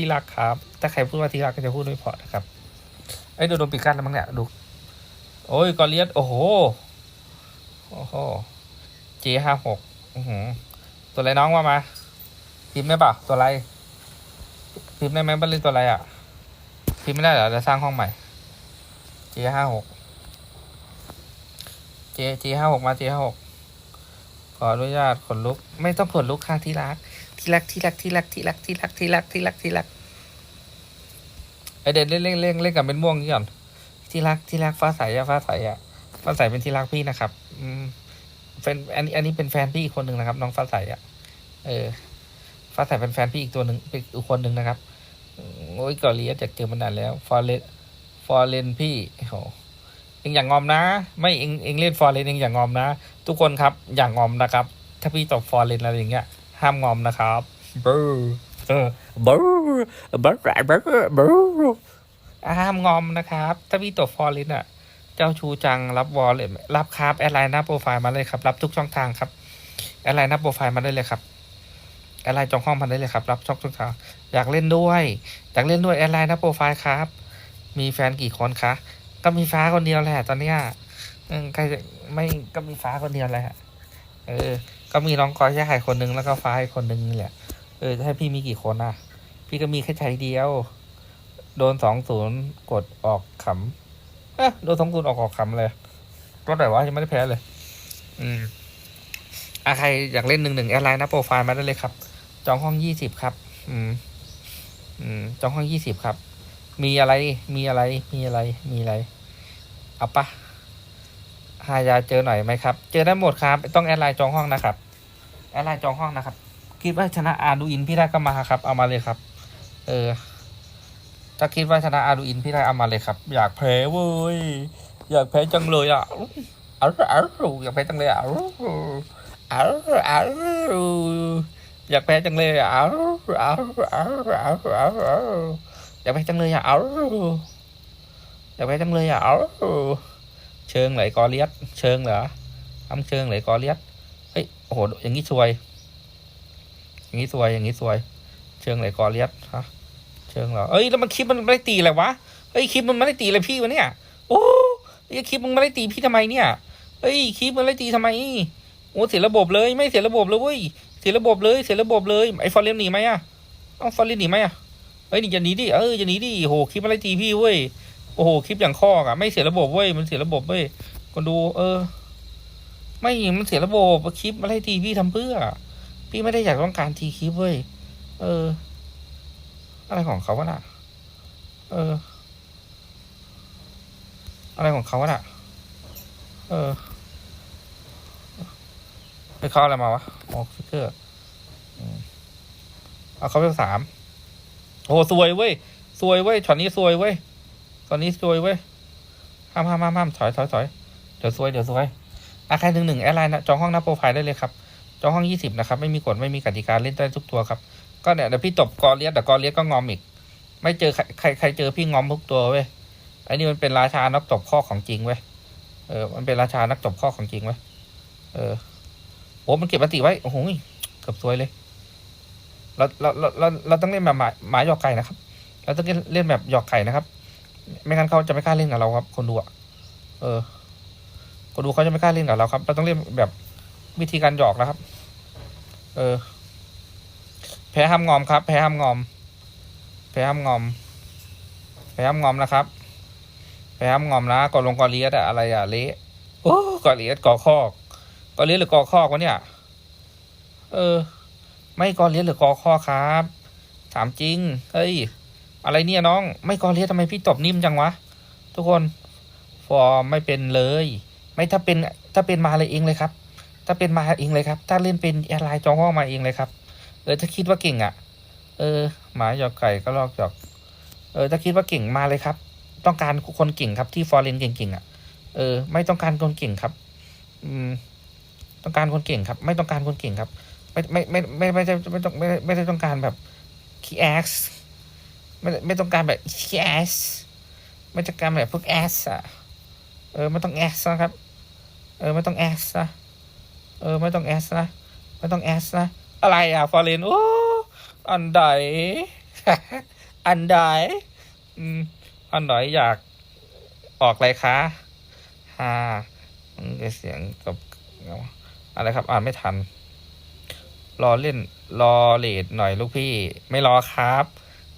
ที่รักครับ ถ้าใครพูดว่าที่รักก็จะพูดไม่เพอนะครับไอ้ยโดนโดนปิดกั้นแล้วมั้งเนี่ยดู โอ้ยกอเลียสโอ้โหโอ้โหเจห้าหกตัวอะไรน้องว่ามาพิมพ์ได้เปล่าตัวอะไรพิมพ์ได้ไหมบ้านเล่นตัวอะไรอะพิมพ์ไม่ได้เหรอจะสร้างห้องใหม่ J ห้าหก J J ห้าหกมา J ห้าหกขออนุญาตขนลุก ไม่ต้องขนลุกค่ะที่รัก ที่รักที่รักที่รักที่รักที่รักที่รักที่รักที่รักไอเด็ดเล่นเล่นเล่นเล่นกับเป็นม่วงนี่ก่อนที่รักที่รักฟ้าใสอะฟ้าใสอะฟ้าใสเป็นที่รักพี่นะครับ อืมแฟนอันนี้อันนี้เป็นแฟนพี่อีกคนหนึ่งนะครับ น้องฟ้าใสอะเออ ฟ้าใสเป็นแฟนพี่อีกตัวหนึ่งอีกคนหนึ่งนะครับโอ้ยเกาหลีอยากเจอมานานแล้วฟอร์เรนฟอร์เรนพี่โอ้โหเองอย่างงอมนะ ไม่เองเองเล่นฟอร์เรนเองอย่างงอมนะ ทุกคนครับอย่างงอมนะครับ ถ้าพี่ตอบฟอร์เรนอะไรอย่างเงี้ย ห้ามงอมนะครับบรูเออบรูบรูบรูบรูห้ามงอมนะครับ ถ้าพี่ตบฟอร์เรนอะ เจ้าชูจังรับวอลเลยรับครับแอดไลน์หน้าโปรไฟล์มาเลยครับ รับทุกช่องทางครับแอดไลน์หน้าโปรไฟล์มาได้เลยครับแอดไลน์จองห้องมาได้เลยครับ รับช่องทางอยากเล่นด้วยอยากเล่นด้วยแอดไลน์หน้าโปรไฟล์ครับ มีแฟนกี่คนคะก็มีฟ้าคนเดียวแหละตอนเนี้ยอืมใครจะไม่ก็มีฟ้าคนเดียวแหละเออ ก็มีน้องกอยแค่ไข่คนนึงแล้วก็ฟ้าอีกคนนึงนี่แหละ เออถ้พี่มีกี่คนอะ พี่ก็มีแค่ใจเดียว โดนสองศูนย์กดออกขำเอ๊ะโดนสองศูนย์ออกออกขำเลยก็แต่ว่ายังไม่ได้แพ้เลย อืมอะใครอยากเล่นหนึ่งหนึ่งแอดไลน์นะโปรไฟล์มาได้เลยครับ จองห้องยี่สิบครับ อืม อืม จองห้องยี่สิบครับ มีอะไร มีอะไร มีอะไร มีอะไร เอาปะ หายาเจอหน่อยไหมครับ เจอได้หมดครับ ต้องแอดไลน์จองห้องนะครับ แอดไลน์จองห้องนะครับ คิดว่าชนะอาดูอินพี่ได้ก็มาครับ เอามาเลยครับ เออ ถ้าคิดว่าชนะอาดูอินพี่ได้เอามาเลยครับ อยากแพ้เว้ย อยากแพ้จังเลยอะอ้าวอ้าวอยากแพ้จังเลยอะอ้าวอ้าวอ้าวอยากแพ้จังเลยอะอ้าวอ้าวอ้าวอ้าวอยากแพ้จังเลยอะอ้าวอยากแพ้จังเลยอะอา เชิงไหลกอเลียดเชิงเหรอทำเชิงไหลกอเลียดเฮ้ยโอ้โหอย่างนี้ซวย อย่างนี้ซวยอย่างนี้ซวย เชิงไหลกอเลียดฮะเชิงเหรอเอ้ยแล้วมันคลิปมันไม่ได้ตีอะไรวะเฮ้ยคลิปมันไม่ได้ตีอะไรพี่วะเนี่ยโอ้ยคลิปมึงไม่ได้ตีพี่ทำไมเนี่ยเฮ้ยคลิปมึงไม่ได้ตีทำไมโอ้เสียระบบเลยไม่เสียระบบเลยเว้ยเสียระบบเลยเสียระบบเลยไอ้ฟอร์เรนหนีไหมอะต้องฟอร์เรนหนีไหมอะเฮ้ยนี่อย่าหนีดิเอออย่าหนีดิโอ้โหคลิปอะไรตีพี่เว้ย โอ้โหคลิปอย่างข้อกอะไม่เสียระบบเว้ยมันเสียระบบเว้ยคนดู เออ ไม่มันเสียระบบคลิปอะไรตีพี่ทำเพื่อ พี่ไม่ได้อยากต้องการทีคลิปเว้ยเออ อะไรของเขาวะน่ะ เออ อะไรของเขาวะน่ะ เออไปเข้าอะไรมาวะออกฟิกเกอร์อืมเอาเขาเป็นสามโอ้สวยเว้ยสวยเว้ยช็อตนี้สวยเว้ย ตอนนี้สวยเว้ยห้ามห้ามห้ามห้ามถอยถอยถอยเดี๋ยวสวยเดี๋ยวสวยอาใครหนึ่งหนึ่งแอร์ไลน์นะจองห้องหน้าโปรไฟล์ได้เลยครับ จองห้องยี่สิบนะครับ ไม่มีกฎไม่มีกติกาเล่นได้ทุกตัวครับ ก็เนี่ยเดี๋ยวพี่ตบกอเลียสแต่กอเลียสก็งอมอีก ไม่เจอใครใครใครเจอพี่งอมทุกตัวเว้ยไอ้นี่มันเป็นราชานักตบข้อของจริงเว้ยเออมันเป็นราชานักตบข้อของจริงเว้ยเออโอ้มันเก็บปฏิไว้โอ้โหเกือบซวยเลยเราเราเราเราเราต้องเล่นแบบหมาหมาหยอกไก่นะครับ เราต้องเล่นแบบหยอกไก่นะครับ ไม่งั้นเขาจะไม่กล้าเล่นกับเราครับ คนดูอะเออ คนดูเขาจะไม่กล้าเล่นกับเราครับ เราต้องเล่นแบบวิธีการหยอกนะครับ เออ แพ้ห้ามงอมครับ แพ้ห้ามงอม แพ้ห้ามงอม แพ้ห้ามงอมนะครับ แพ้ห้ามงอมนะกอลงกอเลียดอะอะไรอะเละโอ้กอเลียดกอคอกกอเลียดหรือกอคอกวะเนี่ย เออ ไม่กอเลียดหรือกอคอกครับ ถามจริง เฮ้ย อะไรเนี่ยน้อง ไม่กอเลียทำไมพี่ตบนิ่มจังวะ ทุกคน ฟอร์มไม่เป็นเลย ไม่ถ้าเป็นถ้าเป็นมาเลยเองเลยครับ ถ้าเป็นมาเองเลยครับ ถ้าเล่นเป็นแอร์ไลน์จองห้องมาเองเลยครับ เออถ้าคิดว่าเก่งอะ่ะ เออ หมาหยอกไก่ก็ลอกหยอก เออถ้าคิดว่าเก่งมาเลยครับ ต้องการคนเก่งครับที่ฟอร์เรนเก่งๆอะ เออ ไม่ต้องการคนเก่งครับ อืม ต้องการคนเก่งครับ ไม่ต้องการคนเก่งครับ ไม่ไม่ไม่ไม่ไม่ไม่ต้องไม่ไม่ได้ต้องการแบบขี้แอส ไม่ไม่ต้องการแบบ yes ไม่ต้องการแบบพวก as อะเออไม่ต้อง as นะครับ เออไม่ต้อง as นะ เออไม่ต้อง as นะ ไม่ต้อง as นะ อะไรอะฟอร์เรนโอ้อันใดอันใดอืมอันไหนอยากออกอะไรคะฮ่าเสียงกับอะไรครับ อ่านไม่ทัน รอเล่น รอเลดหน่อยลูกพี่ ไม่รอครับ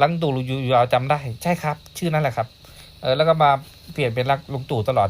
ลังตู่อยู่ยาวจำได้ ใช่ครับ ชื่อนั่นแหละครับ เออแล้วก็มาเปลี่ยนเป็นลักลุงตู่ตลอด